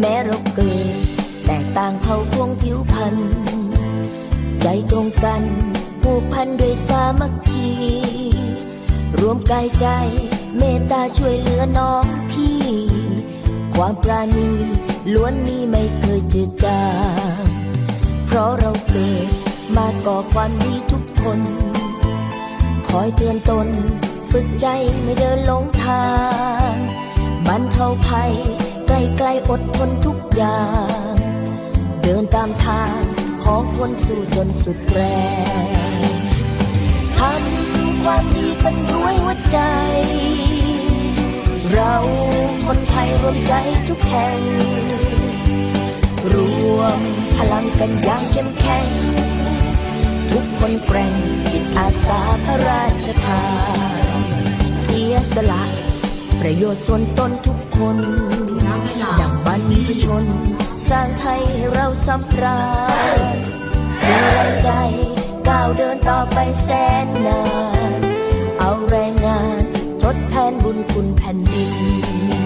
แม้เราเกิดแตกต่างเผ่าพวงผิวพันธุ์ใจตรงกันผูกพันด้วยสามัคคี รวมกายใจเมตตาช่วยเหลือน้องพี่ ความปราณีล้วนมีไม่เคยเจืดจาง ก่อความดีทุกคน คอยเตือนตน ฝึกใจไม่เดินหลงทางบรรเทาภัยใกล้ๆอดทนทุกอย่าง เดินตามทางของคนสู้จนสุดแรงทำความดีกันด้วยหัวใจ เราคนไทยรวมใจทุกแห่งรวมพลังกันอย่างเข้มแข็ง คนแกร่ง จิตอาสาพระราชทาน เสียสละ ประโยชน์ส่วนตนทุกคนดังบรรพชน สร้างไทยให้เราสำราญมีแรงใจ ก้าวเดินต่อไปแสนนาน เอาแรงงาน ทดแทนบุญคุณแผ่นดิน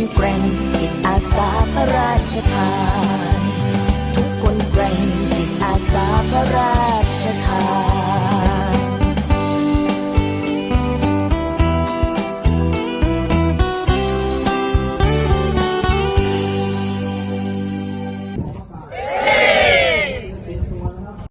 คนแกร่งจิตอาสาพระราชทาน ทุกคนแกร่งจิตอาสาพระราชทาน